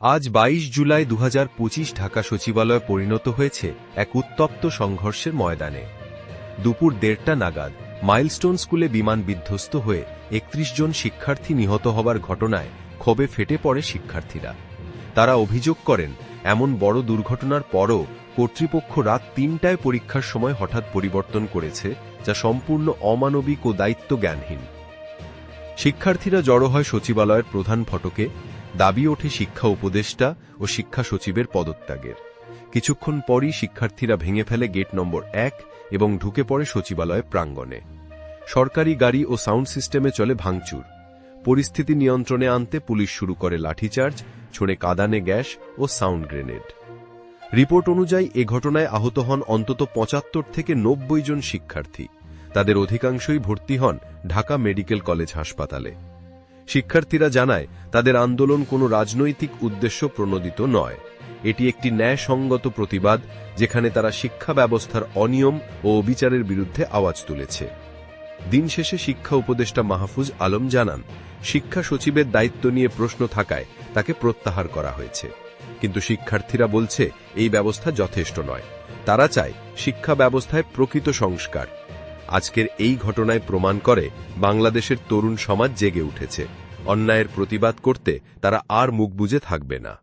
আজ ২২ জুলাই দু হাজার পঁচিশ ঢাকা সচিবালয় পরিণত হয়েছে এক উত্তপ্ত সংঘর্ষের ময়দানে। দুপুর দেড়টা নাগাদ মাইলস্টোন স্কুলে বিমান বিধ্বস্ত হয়ে একত্রিশ জন শিক্ষার্থী নিহত হবার ঘটনায় ক্ষোভে ফেটে পড়ে শিক্ষার্থীরা। তারা অভিযোগ করেন, এমন বড় দুর্ঘটনার পরও কর্তৃপক্ষ রাত তিনটায় পরীক্ষার সময় হঠাৎ পরিবর্তন করেছে, যা সম্পূর্ণ অমানবিক ও দায়িত্ব জ্ঞানহীন শিক্ষার্থীরা জড়ো হয় সচিবালয়ের প্রধান ফটকে দাবি ওঠে শিক্ষা উপদেষ্টা ও শিক্ষা সচিবের পদত্যাগের। কিছুক্ষণ পরই শিক্ষার্থীরা ভেঙে ফেলে গেট নম্বর এক এবং ঢুকে পড়ে সচিবালয় প্রাঙ্গণে। সরকারি গাড়ি ও সাউন্ড সিস্টেমে চলে ভাঙচুর। পরিস্থিতি নিয়ন্ত্রণে আনতে পুলিশ শুরু করে লাঠিচার্জ, ছোড়ে কাদানে গ্যাস ও সাউন্ড গ্রেনেড। রিপোর্ট অনুযায়ী এ ঘটনায় আহত হন অন্তত পঁচাত্তর থেকে নব্বই জন শিক্ষার্থী। তাদের অধিকাংশই ভর্তি হন ঢাকা মেডিকেল কলেজ হাসপাতালে। শিক্ষার্থীরা জানায়, তাদের আন্দোলন কোনো রাজনৈতিক উদ্দেশ্য প্রণোদিত নয়। এটি একটি ন্যায়সঙ্গত প্রতিবাদ, যেখানে তারা শিক্ষা ব্যবস্থার অনিয়ম ও অবিচারের বিরুদ্ধে আওয়াজ তুলেছে। দিন শেষে শিক্ষা উপদেষ্টা মাহফুজ আলম জানান, শিক্ষা সচিবের দায়িত্ব নিয়ে প্রশ্ন থাকায় তাকে প্রত্যাহার করা হয়েছে। কিন্তু শিক্ষার্থীরা বলছে, এই ব্যবস্থা যথেষ্ট নয়। তারা চায়, শিক্ষা ব্যবস্থায় প্রকৃত সংস্কার। আজকের এই ঘটনায় প্রমাণ করে বাংলাদেশের তরুণ সমাজ জেগে উঠেছে। অন্যায়ের প্রতিবাদ করতে তারা আর মুখ বুঝে থাকবে না।